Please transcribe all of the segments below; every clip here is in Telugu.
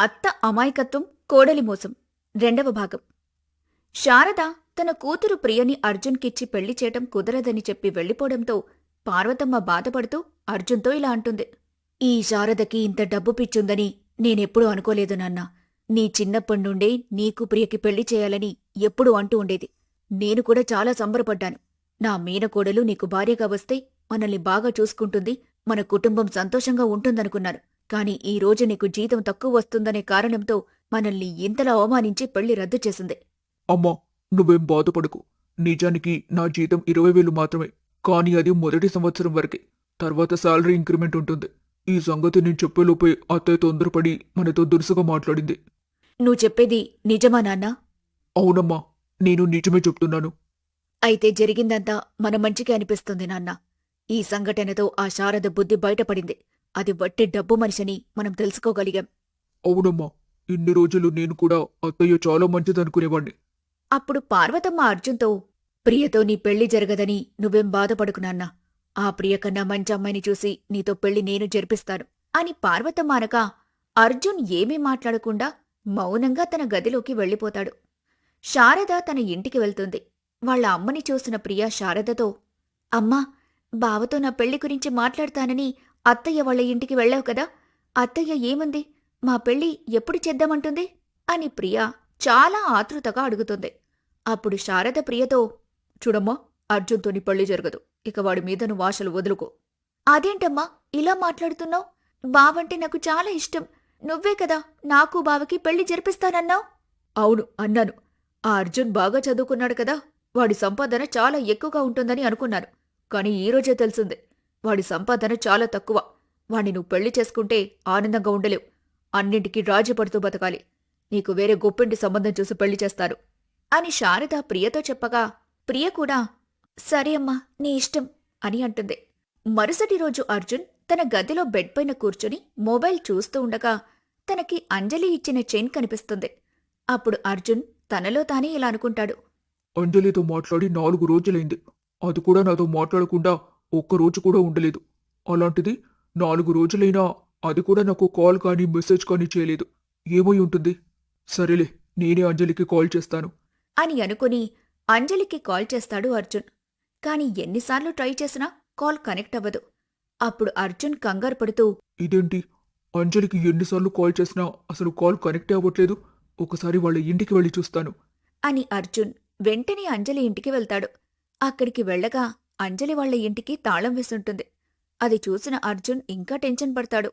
అత్త అమాయకత్వం కోడలి మోసం. రెండవ భాగం. శారద తన కూతురు ప్రియని అర్జున్కిచ్చి పెళ్ళి చేయటం కుదరదని చెప్పి వెళ్ళిపోవడంతో పార్వతమ్మ బాధపడుతూ అర్జున్తో ఇలా అంటుంది. ఈ శారదకి ఇంత డబ్బు పిచ్చుందని నేనెప్పుడూ అనుకోలేదు నాన్నా. నీ చిన్నప్పటి నుండే నీకు ప్రియకి పెళ్ళి చేయాలని ఎప్పుడూ అంటూ ఉండేది. నేను కూడా చాలా సంబరపడ్డాను. నా మీనకోడలు నీకు భార్యగా వస్తే మనల్ని బాగా చూసుకుంటుంది మన కుటుంబం సంతోషంగా ఉంటుందనుకున్నాను కాని ఈ రోజు నీకు జీతం తక్కువ వస్తుందనే కారణంతో మనల్ని ఇంతలా అవమానించి పెళ్ళి రద్దు చేసింది. అమ్మా నువ్వేం బాధపడకు. నిజానికి నా జీతం ఇరవై వేలు మాత్రమే. కానీ అది మొదటి సంవత్సరం వరకే. తర్వాత శాలరీ ఇంక్రిమెంట్ ఉంటుంది. ఈ సంగతి నేను చెప్పేలోపే అత్తయ్య తొందరపడి మనతో దురుసుగా మాట్లాడింది. నువ్వు చెప్పేది నిజమా నాన్నా? అవునమ్మా నేను నిజమే చెప్తున్నాను. అయితే జరిగిందంతా మన మంచికే అనిపిస్తుంది నాన్న. ఈ సంఘటనతో ఆ శారద బుద్ధి బయటపడింది. అది వట్టి డబ్బు మనిషిని మనం తెలుసుకోగలిగాం. అవునమ్మా ఇన్ని రోజులు నేను కూడా అత్తయ్య చాలా మంచిదనుకునేవాణ్ణి. అప్పుడు పార్వతమ్మ అర్జున్తో ప్రియతో నీ పెళ్ళి జరగదని నువ్వేం బాధపడుకు నాన్నా. ఆ ప్రియ కన్నా మంచి అమ్మాయిని చూసి నీతో పెళ్ళి నేను జరిపిస్తాను అని పార్వతమ్మ అనగా అర్జున్ ఏమీ మాట్లాడకుండా మౌనంగా తన గదిలోకి వెళ్ళిపోతాడు. శారద తన ఇంటికి వెళ్తుంది. వాళ్ళ అమ్మని చూసిన ప్రియ శారదతో అమ్మా బావతో నా పెళ్ళి గురించి మాట్లాడతానని అత్తయ్య వాళ్ళ ఇంటికి వెళ్ళావు కదా అత్తయ్య ఏముంది? మా పెళ్ళి ఎప్పుడు చేద్దామంటుంది? అని ప్రియ చాలా ఆతృతగా అడుగుతుంది. అప్పుడు శారద ప్రియతో చూడమ్మా అర్జున్తోని పెళ్ళి జరగదు ఇక వాడి మీదను వాసలు వదులుకో. అదేంటమ్మా ఇలా మాట్లాడుతున్నావు? బావంటే నాకు చాలా ఇష్టం. నువ్వే కదా నాకు బావకి పెళ్ళి జరిపిస్తానన్నావు? అవును అన్నాను. ఆ అర్జున్ బాగా చదువుకున్నాడు కదా వాడి సంపాదన చాలా ఎక్కువగా ఉంటుందని అనుకున్నాను. కానీ ఈ రోజే తెలిసింది. వాడి సంపాదన చాలా తక్కువ. వాణ్ణి నువ్వు పెళ్ళి చేసుకుంటే ఆనందంగా ఉండలేవు. అన్నింటికీ రాజీ పడుతూ బతకాలి. నీకు వేరే గొప్పింటి సంబంధం చూసి పెళ్ళి చేస్తారు. అని శారద ప్రియతో చెప్పగా ప్రియ కూడా సరే అమ్మా నీ ఇష్టం అని అంటుంది. మరుసటి రోజు అర్జున్ తన గదిలో బెడ్ పైన కూర్చుని మొబైల్ చూస్తూ ఉండగా తనకి అంజలి ఇచ్చిన చైన్ కనిపిస్తుంది. అప్పుడు అర్జున్ తనలో తానే ఇలా అనుకుంటాడు. అంజలితో మాట్లాడి నాలుగు రోజులైంది. అది కూడా నాతో మాట్లాడకుండా ఒక్క రోజు కూడా ఉండలేదు. అలాంటిది నాలుగు రోజులైనా అది కూడా నాకు కాల్ కానీ మెసేజ్ కానీ చేయలేదు. ఏమై ఉంటుంది? సరేలే నేనే అంజలికి కాల్ చేస్తాను. అని అనుకుని అంజలికి కాల్ చేస్తాడు అర్జున్. కాని ఎన్నిసార్లు ట్రై చేసినా కాల్ కనెక్ట్ అవ్వదు. అప్పుడు అర్జున్ కంగారు పడుతూ ఇదేంటి? అంజలికి ఎన్నిసార్లు కాల్ చేసినా అసలు కాల్ కనెక్ట్ అవ్వట్లేదు. ఒకసారి వాళ్ళ ఇంటికి వెళ్ళి చూస్తాను. అని అర్జున్ వెంటనే అంజలి ఇంటికి వెళ్తాడు. అక్కడికి వెళ్ళగా అంజలి వాళ్ళ ఇంటికి తాళం వేసుంటుంది. అది చూసిన అర్జున్ ఇంకా టెన్షన్ పడతాడు.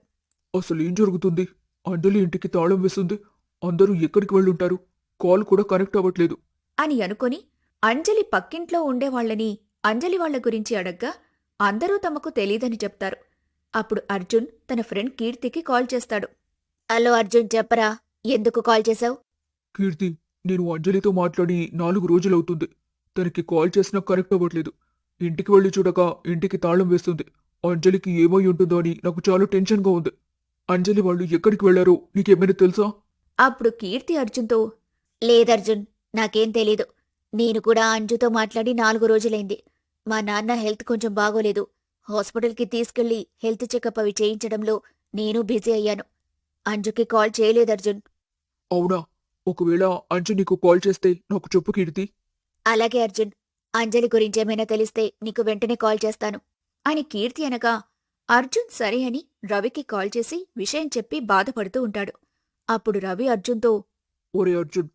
అసలు ఏం జరుగుతుంది? అంజలి ఇంటికి తాళం వేస్తుంది. అందరూ ఎక్కడికి వెళ్ళుంటారు? కాల్ కూడా కనెక్ట్ అవ్వట్లేదు. అని అనుకొని అంజలి పక్కింట్లో ఉండేవాళ్ళని అంజలి వాళ్ళ గురించి అడగ్గా అందరూ తమకు తెలీదని చెప్తారు. అప్పుడు అర్జున్ తన ఫ్రెండ్ కీర్తికి కాల్ చేస్తాడు. హలో అర్జున్ చెప్పరా? ఎందుకు కాల్ చేశావు? కీర్తి నేను అంజలితో మాట్లాడి నాలుగు రోజులవుతుంది. తనకి కాల్ చేసినా కనెక్ట్ అవ్వట్లేదు. ఇంటికి వెళ్ళి చూడక ఇంటికి తాళం వేస్తుంది. అంజలికి ఏమై ఉంటుందో అని నాకు చాలా టెన్షన్గా ఉంది. అంజలి వాళ్ళు ఎక్కడికి వెళ్ళారో నీకేమైనా తెలుసా? అప్పుడు కీర్తి అర్జున్తో లేదర్జున్ నాకేం తెలీదు. నేను కూడా అంజుతో మాట్లాడి నాలుగు రోజులైంది. మా నాన్న హెల్త్ కొంచెం బాగోలేదు. హాస్పిటల్కి తీసుకెళ్ళి హెల్త్ చెకప్ అవి చేయించడంలో నేను బిజీ అయ్యాను. అంజుకి కాల్ చేయలేదర్జున్. అవునా? ఒకవేళ అంజు నీకు కాల్ చేస్తే నాకు చెప్పు కీర్తి. అలాగే అర్జున్. అంజలి గురించేమైనా తెలిస్తే నీకు వెంటనే కాల్ చేస్తాను. అని కీర్తి అనగా అర్జున్ సరే అని రవికి కాల్ చేసి విషయం చెప్పి బాధపడుతూ ఉంటాడు. అప్పుడు రవి అర్జున్తో ఒరే అర్జున్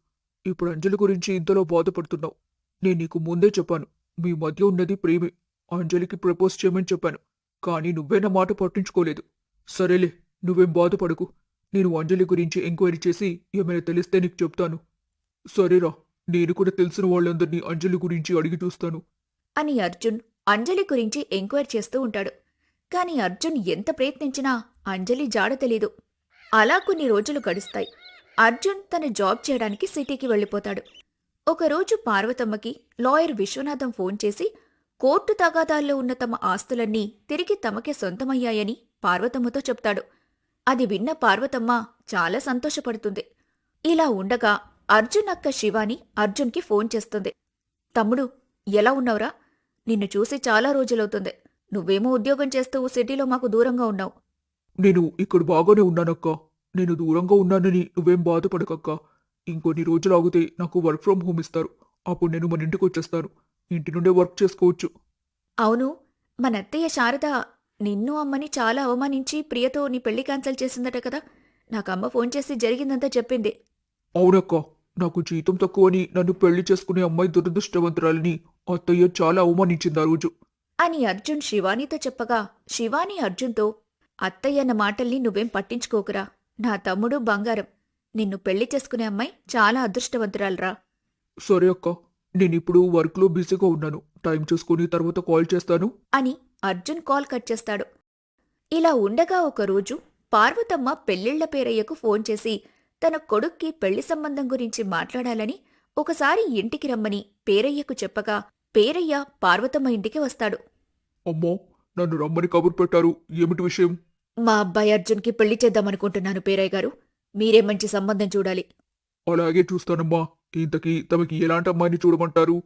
ఇప్పుడు అంజలి గురించి ఇంతలో బాధపడుతున్నావు. నేను నీకు ముందే చెప్పాను మీ మధ్య ఉన్నది ప్రేమే. అంజలికి ప్రపోజ్ చేయమని చెప్పాను కానీ నువ్వే నా మాట పట్టించుకోలేదు. సరేలే నువ్వేం బాధపడకు. నేను అంజలి గురించి ఎంక్వైరీ చేసి ఏమైనా తెలిస్తే నీకు చెప్తాను. సరేరా. నేను కూడా తెలిసిన వాళ్ళందరినీ అంజలి గురించి అడిగి చూస్తాను. అని అర్జున్ అంజలి గురించి ఎంక్వైర్ చేస్తూ ఉంటాడు. కాని అర్జున్ ఎంత ప్రయత్నించినా అంజలి జాడ తెలీదు. అలా కొన్ని రోజులు గడుస్తాయి. అర్జున్ తన జాబ్ చేయడానికి సిటీకి వెళ్ళిపోతాడు. ఒకరోజు పార్వతమ్మకి లాయర్ విశ్వనాథం ఫోన్ చేసి కోర్టు తగాదాల్లో ఉన్న తమ ఆస్తులన్నీ తిరిగి తమకే సొంతమయ్యాయని పార్వతమ్మతో చెప్తాడు. అది విన్న పార్వతమ్మ చాలా సంతోషపడుతుంది. ఇలా ఉండగా అర్జున్ అక్క శివాని అర్జున్కి ఫోన్ చేస్తుంది. తమ్ముడు ఎలా ఉన్నావురా? నిన్ను చూసి చాలా రోజులవుతుంది. నువ్వేమో ఉద్యోగం చేస్తూ సిటీలో మాకు దూరంగా ఉన్నావు. నేను ఇక్కడ బాగానే ఉన్నానక్కా. నేను దూరంగా ఉన్నానని నువ్వేం బాధపడకక్క. ఇంకొన్ని రోజులు ఆగితే నాకు వర్క్ ఫ్రమ్ హోమ్ ఇస్తారు. అప్పుడు నేను మన ఇంటికి వచ్చేస్తాను. ఇంటి నుండే వర్క్ చేసుకోవచ్చు. అవును. మన అత్తయ్య శారద నిన్ను అమ్మని చాలా అవమానించి ప్రియతో నీ పెళ్ళి క్యాన్సిల్ చేసిందట కదా. నాకు అమ్మ ఫోన్ చేసి జరిగిందంతా చెప్పింది. అవునక్క నాకు జీతం తక్కువని నన్ను పెళ్ళి చేసుకునే అమ్మాయి దురదృష్టవంతురాలని అత్తయ్య చాలా అవమానించింది ఆ రోజు. అని అర్జున్ శివానీతో చెప్పగా శివాని అర్జున్తో అత్తయ్యన్న మాటల్ని నువ్వేం పట్టించుకోకురా. నా తమ్ముడు బంగారం. నిన్ను పెళ్ళి చేసుకునే అమ్మాయి చాలా అదృష్టవంతురాలరా. సరే అక్క నేను ఇప్పుడు వర్క్లో బిజీగా ఉన్నాను. టైం చూసుకుని తర్వాత కాల్ చేస్తాను. అని అర్జున్ కాల్ కట్ చేస్తాడు. ఇలా ఉండగా ఒకరోజు పార్వతమ్మ పెళ్ళిళ్ళ పేరయ్యకు ఫోన్ చేసి తన కొడుక్కి పెళ్ళి సంబంధం గురించి మాట్లాడాలని ఒకసారి ఇంటికి రమ్మని పేరయ్యకు చెప్పగా పేరయ్య పార్వతమ్మ ఇంటికి వస్తాడు. అమ్మో నన్ను రమ్మని కబురు పెట్టారు. ఏమిటి విషయం? మా అబ్బాయి అర్జున్కి పెళ్ళి చేద్దామనుకుంటున్నాను పేరయ్య గారు. మీరే మంచి సంబంధం చూడాలి. అలాగే చూస్తానమ్మా. ఇంతకీ తమకి ఎలాంటి అమ్మాయిని చూడమంటారు?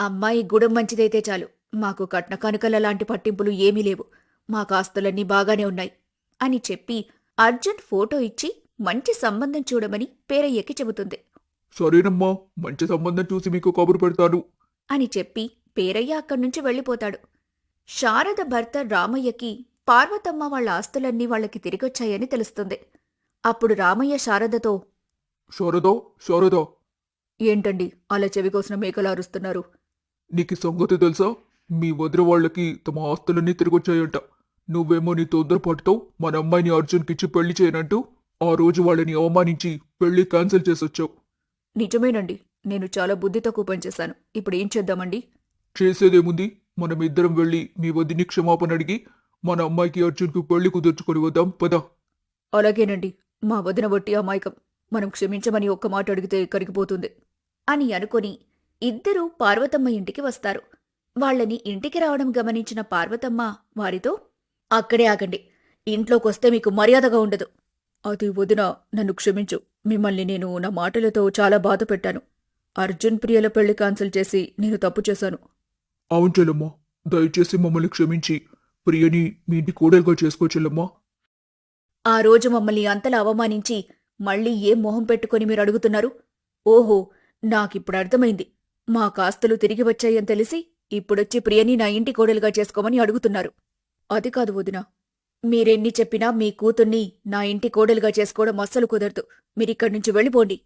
అమ్మాయి గుడం మంచిదైతే చాలు. మాకు కట్న కానుకల లాంటి పట్టింపులు ఏమీ లేవు. మా కాస్తులన్నీ బాగానే ఉన్నాయి అని చెప్పి అర్జున్ ఫోటో ఇచ్చి మంచి సంబంధం చూడమని పేరయ్యకి చెబుతుంది. సరేనమ్మా మంచి సంబంధం చూసి మీకు కబురు పెడతాను. అని చెప్పి పేరయ్య అక్కడ్నుంచి వెళ్ళిపోతాడు. శారద భర్త రామయ్యకి పార్వతమ్మ వాళ్ళ ఆస్తులన్నీ వాళ్ళకి తిరిగొచ్చాయని తెలుస్తుంది. అప్పుడు రామయ్య శారదతో శారదా శారదా. ఏంటండి అలా చెవికోసిన మేకలు అరుస్తున్నారు నీకు సంగతి తెలుసా? మీ వదిన వాళ్ళకి తమ ఆస్తులన్నీ తిరిగొచ్చాయంట. నువ్వేమో నీ తొందరపాటుతో మన అమ్మాయిని అర్జున్కిచ్చి పెళ్ళి చేయనంటూ ఆ రోజు వాళ్ళని అవమానించి పెళ్ళి క్యాన్సిల్ చేసొచ్చావు. నిజమేనండి. నేను చాలా బుద్ధి తక్కువ పనిచేశాను ఇప్పుడు ఏం చేద్దామండి? చేసేదేముంది? మనం ఇద్దరం వెళ్ళి మీ వదిని క్షమాపణ అడిగి మన అమ్మాయికి అర్జున్కి పెళ్ళి కుదుర్చుకొని వద్దాం. పద. అలాగేనండి. మా వదిన వట్టి అమాయకం. మనం క్షమించమని ఒక్క మాట అడిగితే కరిగిపోతుంది. అని అనుకొని ఇద్దరూ పార్వతమ్మ ఇంటికి వస్తారు. వాళ్ళని ఇంటికి రావడం గమనించిన పార్వతమ్మ వారితో అక్కడే ఆగండి. ఇంట్లోకొస్తే మీకు మర్యాదగా ఉండదు. అది వదిన నన్ను క్షమించు. మిమ్మల్ని నేను నా మాటలతో చాలా బాధ పెట్టాను. అర్జున్ ప్రియల పెళ్ళి క్యాన్సిల్ చేసి నేను తప్పు చేశాను. అవును చెల్లమ్మా. దయచేసి మమ్మల్ని క్షమించి. ప్రియని మీ ఇంటి కోడలుగా చేసుకో చెల్లమ్మా. ఆ రోజు మమ్మల్ని అంతలా అవమానించి మళ్ళీ ఏం మొహం పెట్టుకొని మీరు అడుగుతున్నారు? ఓహో నాకిప్పుడు అర్థమైంది. మా కాస్తులు తిరిగి వచ్చాయని తెలిసి ఇప్పుడొచ్చి ప్రియని నా ఇంటి కోడలుగా చేసుకోమని అడుగుతున్నారు. అది కాదు వదినా. మీరెన్ని చెప్పినా మీ కూతుర్ని నా ఇంటి కోడలుగా చేసుకోవడం అస్సలు కుదరదు. మీరిక్కడి నుంచి వెళ్ళిపోండి.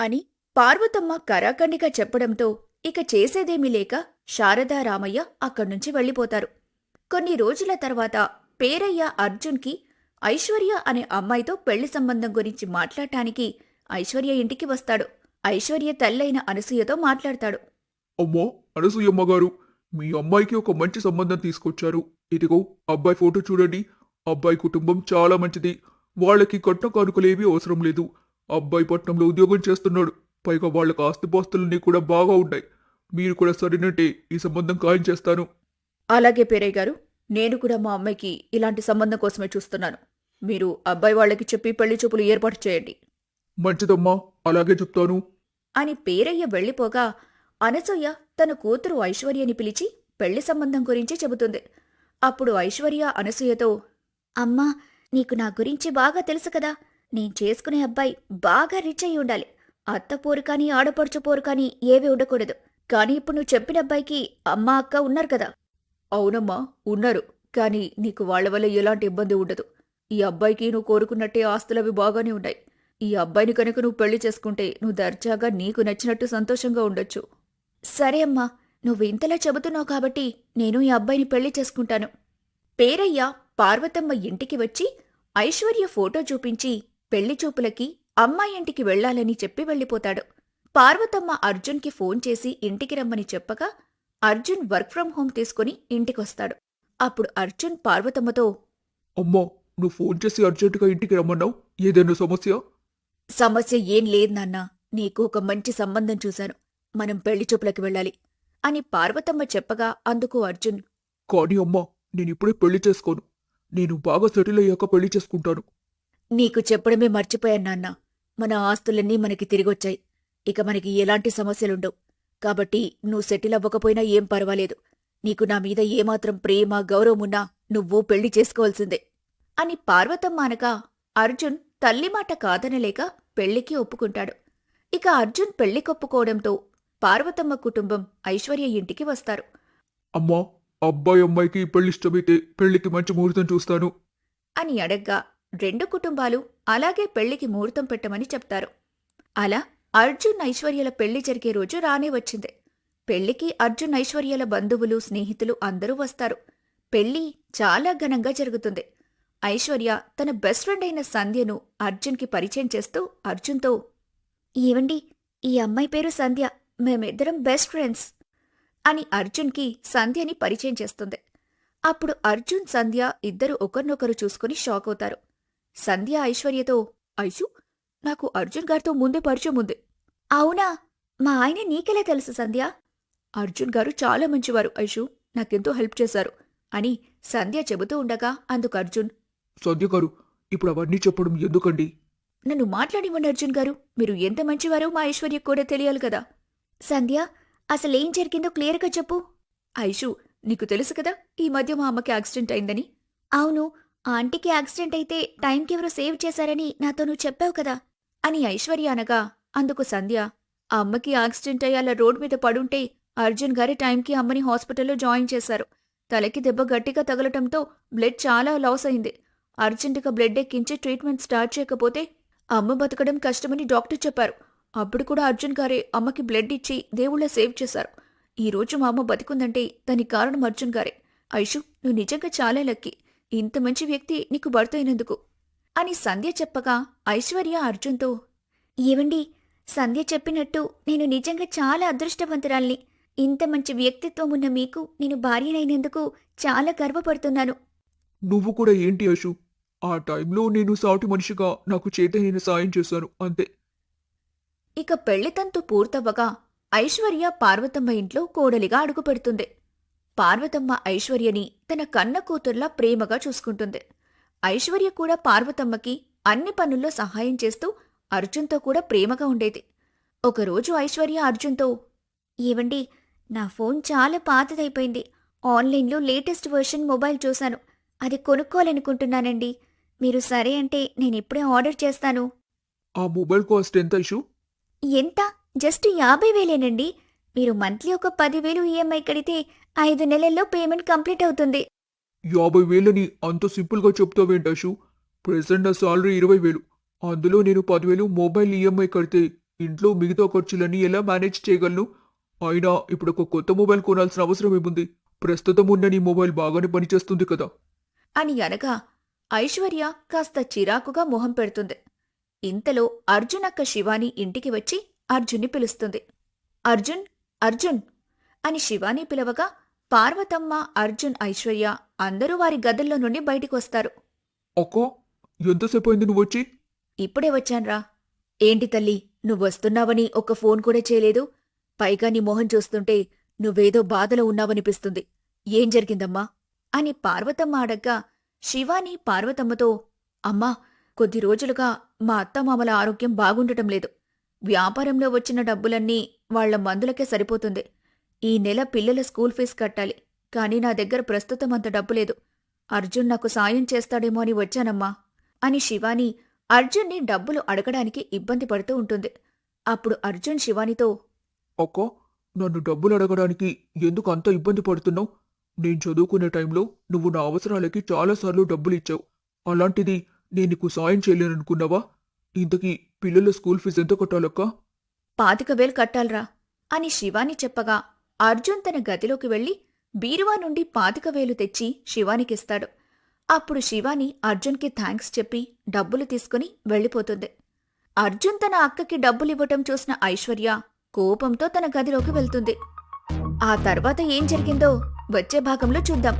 అని పార్వతమ్మ కరాఖండిగా చెప్పడంతో ఇక చేసేదేమీ లేక శారదా రామయ్య అక్కడ్నుంచి వెళ్ళిపోతారు. కొన్ని రోజుల తర్వాత పేరయ్య అర్జున్కి ఐశ్వర్య అనే అమ్మాయితో పెళ్ళి సంబంధం గురించి మాట్లాడటానికి ఐశ్వర్య ఇంటికి వస్తాడు. ఐశ్వర్య తల్లైన అనసూయతో మాట్లాడతాడు. అమ్మో! అనసూయమ్మ గారు మీ అమ్మాయికి ఒక మంచి సంబంధం తీసుకొచ్చారు. ఇదిగో అబ్బాయి ఫోటో చూడండి. అబ్బాయి కుటుంబం చాలా మంచిది. వాళ్ళకి కట్న కానుకలేవీ అవసరం లేదు. అబ్బాయి పట్నంలో ఉద్యోగం చేస్తున్నాడు. పైగా వాళ్ళకి ఆస్తిపాస్తులన్నీ కూడా బాగా ఉన్నాయి. మీరు కూడా సరేనంటే ఈ సంబంధం ఖాయం చేస్తాను. అలాగే పేరయ్య గారు నేను కూడా మా అమ్మాయికి ఇలాంటి సంబంధం కోసమే చూస్తున్నాను. మీరు అబ్బాయి వాళ్ళకి చెప్పి పెళ్ళి చూపులు ఏర్పాటు చేయండి. మంచిదమ్మా అలాగే చెప్తాను. అని పేరయ్య వెళ్ళిపోగా అనసూయ తన కూతురు ఐశ్వర్యని పిలిచి పెళ్ళి సంబంధం గురించి చెబుతుంది. అప్పుడు ఐశ్వర్య అనసూయతో అమ్మా నీకు నా గురించి బాగా తెలుసు కదా. నేను చేసుకునే అబ్బాయి బాగా రిచ్ అయి ఉండాలి. అత్త పోరు కానీ ఆడపడుచు పోరు కానీ ఏవి ఉండకూడదు. కానీ ఇప్పుడు నువ్వు చెప్పిన అబ్బాయికి అమ్మ అక్క ఉన్నారు కదా. అవునమ్మా ఉన్నారు. కానీ నీకు వాళ్ళ వల్ల ఎలాంటి ఇబ్బంది ఉండదు. ఈ అబ్బాయికి నువ్వు కోరుకున్నట్టే ఆస్తులవి బాగానే ఉన్నాయి. ఈ అబ్బాయిని కనుక నువ్వు పెళ్ళి చేసుకుంటే నువ్వు దర్జాగా నీకు నచ్చినట్టు సంతోషంగా ఉండొచ్చు. సరే అమ్మా నువ్వు ఇంతలా చెబుతున్నావు కాబట్టి నేను ఈ అబ్బాయిని పెళ్ళి చేసుకుంటాను. పేరయ్య పార్వతమ్మ ఇంటికి వచ్చి ఐశ్వర్య ఫోటో చూపించి పెళ్ళి చూపులకి అమ్మాయి ఇంటికి వెళ్ళాలని చెప్పి వెళ్ళిపోతాడు. పార్వతమ్మ అర్జున్కి ఫోన్ చేసి ఇంటికి రమ్మని చెప్పగా అర్జున్ వర్క్ ఫ్రం హోం తీసుకుని ఇంటికొస్తాడు. అప్పుడు అర్జున్ పార్వతమ్మతో అమ్మా నువ్వు ఫోన్ చేసి అర్జెంటుగా ఇంటికి రమ్మన్నావు? ఏదైనా సమస్య? సమస్య ఏం లేదు నాన్నా. నీకు ఒక మంచి సంబంధం చూశాను. మనం పెళ్ళి చూపులకు వెళ్ళాలి అని పార్వతమ్మ చెప్పగా అందుకు అర్జున్ కానీ అమ్మా నేను ఇప్పుడే పెళ్ళి చేసుకోను. నేను బాగా సెటిల్ అయ్యాక పెళ్ళి చేసుకుంటాను. నీకు చెప్పడమే మర్చిపోయాను నాన్న. మన ఆస్తులన్నీ మనకి తిరిగొచ్చాయి. ఇక మనకి ఎలాంటి సమస్యలుండవు. కాబట్టి నువ్వు సెటిల్ అవ్వకపోయినా ఏం పర్వాలేదు. నీకు నా మీద ఏమాత్రం ప్రేమ గౌరవం ఉన్నా నువ్వు పెళ్ళి చేసుకోవాల్సిందే. అని పార్వతమ్మ అనగా అర్జున్ తల్లి మాట కాదనలేక పెళ్ళికి ఒప్పుకుంటాడు. ఇక అర్జున్ పెళ్ళికొప్పుకోవడంతో పార్వతమ్మ కుటుంబం ఐశ్వర్య ఇంటికి వస్తారు. అమ్మా అబ్బాయి అమ్మాయికి పెళ్ళి ఇష్టమైతే పెళ్ళికి మంచి ముహూర్తం చూస్తాను. అని అడగ్గా రెండు కుటుంబాలు అలాగే పెళ్ళికి ముహూర్తం పెట్టమని చెప్తారు. అలా అర్జున్ ఐశ్వర్యల పెళ్ళి జరిగే రోజు రానే వచ్చింది. పెళ్ళికి అర్జున్ ఐశ్వర్యల బంధువులు స్నేహితులు అందరూ వస్తారు. పెళ్ళి చాలా ఘనంగా జరుగుతుంది. ఐశ్వర్య తన బెస్ట్ ఫ్రెండ్ అయిన సంధ్యను అర్జున్కి పరిచయం చేస్తూ అర్జున్తో ఏవండి ఈ అమ్మాయి పేరు సంధ్య. మేమిద్దరం బెస్ట్ ఫ్రెండ్స్. అని అర్జున్కి సంధ్యని పరిచయం చేస్తుంది. అప్పుడు అర్జున్ సంధ్య ఇద్దరు ఒకరినొకరు చూసుకుని షాక్ అవుతారు. సంధ్య ఐశ్వర్యతో ఐషు నాకు అర్జున్ గారితో ముందే పరిచయం ఉంది. అవునా? మా ఆయన నీకెలా తెలుసు సంధ్య? అర్జున్ గారు చాలా మంచివారు ఐషు నాకెంతో హెల్ప్ చేశారు అని సంధ్య చెబుతూ ఉండగా అందుకు అర్జున్ సద్య గారు ఇప్పుడు అవన్నీ చెప్పడం ఎందుకండి? నన్ను మాట్లాడివ్వండి అర్జున్ గారు. మీరు ఎంత మంచివారో మా ఐశ్వర్యకు కూడా తెలియాలి కదా. సంధ్య అసలేం జరిగిందో క్లియర్గా చెప్పు. ఐషు నీకు తెలుసు కదా ఈ మధ్య మా అమ్మకి యాక్సిడెంట్ అయిందని? అవును ఆంటీకి యాక్సిడెంట్ అయితే టైంకి ఎవరో సేవ్ చేశారని నాతో నువ్వు చెప్పావు కదా? అని ఐశ్వర్య అనగా అందుకు సంధ్య ఆ అమ్మకి యాక్సిడెంట్ అయ్యి అలా రోడ్ మీద పడుంటే అర్జున్ గారి టైంకి అమ్మని హాస్పిటల్లో జాయిన్ చేశారు. తలకి దెబ్బ గట్టిగా తగలటంతో బ్లడ్ చాలా లాస్ అయింది. అర్జెంటుగా బ్లడ్ ఎక్కించి ట్రీట్మెంట్ స్టార్ట్ చేయకపోతే అమ్మ బతకడం కష్టమని డాక్టర్ చెప్పారు. అప్పుడు కూడా అర్జున్ గారే అమ్మకి బ్లడ్ ఇచ్చి దేవుళ్ళ సేవ్ చేశారు. ఈ రోజు మా అమ్మ బతికుందంటే దానికి కారణం అర్జున్ గారే. ఐషు నువ్వు నిజంగా చాలా లక్కీ. ఇంత మంచి వ్యక్తి నీకు భర్త అయినందుకు. అని సంధ్య చెప్పగా ఐశ్వర్య అర్జున్తో ఏవండి సంధ్య చెప్పినట్టు నేను నిజంగా చాలా అదృష్టవంతురాల్ని. ఇంత మంచి వ్యక్తిత్వం ఉన్న మీకు నేను భార్యనైనందుకు చాలా గర్వపడుతున్నాను. నువ్వు కూడా ఏంటి అశు ఆ టైంలో నేను సాటి మనిషిగా నాకు చేతనైన సాయం చేశాను అంతే. ఇక పెళ్ళితంతు పూర్తవ్వగా ఐశ్వర్య పార్వతమ్మ ఇంట్లో కోడలిగా అడుగుపెడుతుంది పార్వతమ్మ ఐశ్వర్యని తన కన్న కూతుర్లా ప్రేమగా చూసుకుంటుంది. ఐశ్వర్య కూడా పార్వతమ్మకి అన్ని పనుల్లో సహాయం చేస్తూ అర్జున్తో కూడా ప్రేమగా ఉండేది. ఒకరోజు ఐశ్వర్య అర్జున్తో ఏవండి నా ఫోన్ చాలా పాతదైపోయింది. ఆన్లైన్లో లేటెస్ట్ వెర్షన్ మొబైల్ చూశాను. అది కొనుక్కోవాలనుకుంటున్నానండి. మీరు సరే అంటే నేను ఇప్పుడే ఆర్డర్ చేస్తాను. ఆ మొబైల్ కాస్ట్ ఎంత ఇషు? ఎంత? జస్ట్ యాభై వేలేనండి మీరు మంత్లీ ఒక పదివేలు ఈఎంఐ కడితే ఐదు నెలల్లో పేమెంట్ కంప్లీట్ అవుతుంది. యాభై వేలని అంత సింపుల్గా చెప్తావేంటి అశు? ప్రెసెంట్ నా సాలరీ ఇరవై వేలు అందులో నేను పదివేలు మొబైల్ ఈఎంఐ కడితే ఇంట్లో మిగతా ఖర్చులన్నీ ఎలా మేనేజ్ చేయగలను? అయినా ఇప్పుడు ఒక కొత్త మొబైల్ కొనాల్సిన అవసరం ఏముంది? ప్రస్తుతం ఉన్న నీ మొబైల్ బాగానే పనిచేస్తుంది కదా. అని అనగా ఐశ్వర్య కాస్త చిరాకుగా మొహం పెడుతుంది. ఇంతలో అర్జున్ అక్క శివాని ఇంటికి వచ్చి అర్జున్ని పిలుస్తుంది. అర్జున్ అర్జున్ అని శివాని పిలవగా పార్వతమ్మ అర్జున్ ఐశ్వర్య అందరూ వారి గదుల్లో నుండి బయటికి వస్తారు అక్కో ఎంతసేపు అయింది నువ్వు వచ్చి ఇప్పుడే వచ్చాన్రా. ఏంటి తల్లి నువ్వు వస్తున్నావని ఒక్క ఫోన్ కూడా చేయలేదు? పైగా నీ మొహం చూస్తుంటే నువ్వేదో బాధలో ఉన్నావనిపిస్తుంది. ఏం జరిగిందమ్మా? అని పార్వతమ్మ అడగ్గా శివాని పార్వతమ్మతో అమ్మా కొద్ది రోజులుగా మా అత్తమామల ఆరోగ్యం బాగుండటం లేదు. వ్యాపారంలో వచ్చిన డబ్బులన్నీ వాళ్ళ మందులకే సరిపోతుంది. ఈ నెల పిల్లల స్కూల్ ఫీజు కట్టాలి. కానీ నా దగ్గర ప్రస్తుతం అంత డబ్బు లేదు. అర్జున్ నాకు సాయం చేస్తాడేమో అని వచ్చానమ్మా అని శివాని అర్జున్ని డబ్బులు అడగడానికి ఇబ్బంది పడుతూ ఉంటుంది. అప్పుడు అర్జున్ శివానితో అక్క నన్ను డబ్బులు అడగడానికి ఎందుకు అంత ఇబ్బంది పడుతున్నావు? నేను చదువుకునే టైంలో నువ్వు నా అవసరాలకి చాలాసార్లు డబ్బులు ఇచ్చావు. అలాంటిది నేను నీకు సాయం చేయలేననుకున్నావా? ఇంతకీ పిల్లల స్కూల్ ఫీజు ఎంత కట్టాలక్క? పాతిక వేలు కట్టాలరా అని శివాని చెప్పగా అర్జున్ తన గదిలోకి వెళ్ళి బీరువా నుండి పాతిక వేలు తెచ్చి శివానికిస్తాడు. అప్పుడు శివాని అర్జున్కి థ్యాంక్స్ చెప్పి డబ్బులు తీసుకుని వెళ్ళిపోతుంది. అర్జున్ తన అక్కకి డబ్బులివ్వటం చూసిన ఐశ్వర్య కోపంతో తన గదిలోకి వెళ్తుంది. ఆ తర్వాత ఏం జరిగిందో వచ్చే భాగంలో చూద్దాం.